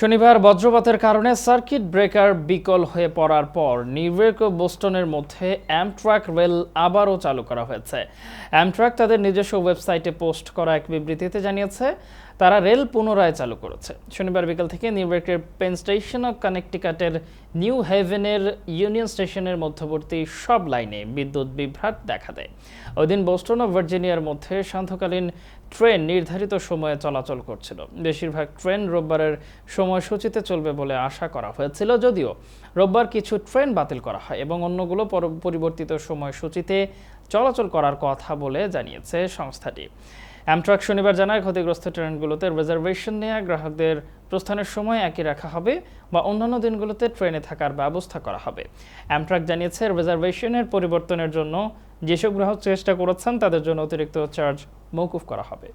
শনিবার বজ্রপাতের কারণে সার্কিট ব্রেকার বিকল হয়ে পড়ার পর নিউইয়র্ক ও বোস্টনের মধ্যে অ্যামট্রাক রেল আবারও চালু করা হয়েছে। অ্যামট্রাক তাদের নিজস্ব ওয়েবসাইটে পোস্ট করা এক বিবৃতিতে জানিয়েছে, তারা রেল পুনরায় চালু করেছে। শনিবার বিকেল থেকে নিউইয়র্কের পেন স্টেশন ও কানেকটিকাটের নিউ হেভেনের ইউনিয়ন স্টেশনের মধ্যবর্তী সব লাইনে বিদ্যুৎ বিভ্রাট দেখা দেয়। ওই দিন বোস্টন ও ভার্জিনিয়ার মধ্যে সান্ধ্যকালীন ট্রেন নির্ধারিত সময়ে চলাচল করছিল। বেশিরভাগ ট্রেন রোববারের সময়সূচিতে চলবে বলে আশা করা হয়েছিল যদিও রোববার কিছু ট্রেন বাতিল করা হয় এবং অন্যগুলো পর- পরিবর্তিত সময়সূচিতে চলাচল করার কথা বলে জানিয়েছে সংস্থাটি। অ্যামট্রাক শনিবার জানায় ক্ষতিগ্রস্ত ট্রেনগুলোতে রিজার্ভেশন নেওয়া গ্রাহকদের প্রস্থানের সময় একই রাখা হবে বা অন্যান্য দিনগুলোতে ট্রেনে থাকার ব্যবস্থা করা হবে। অ্যামট্রাক জানিয়েছে রিজার্ভেশনের পরিবর্তনের জন্য যেসব গ্রাহক চেষ্টা করেছেন তাদের জন্য অতিরিক্ত চার্জ মৌকুফ করা হবে।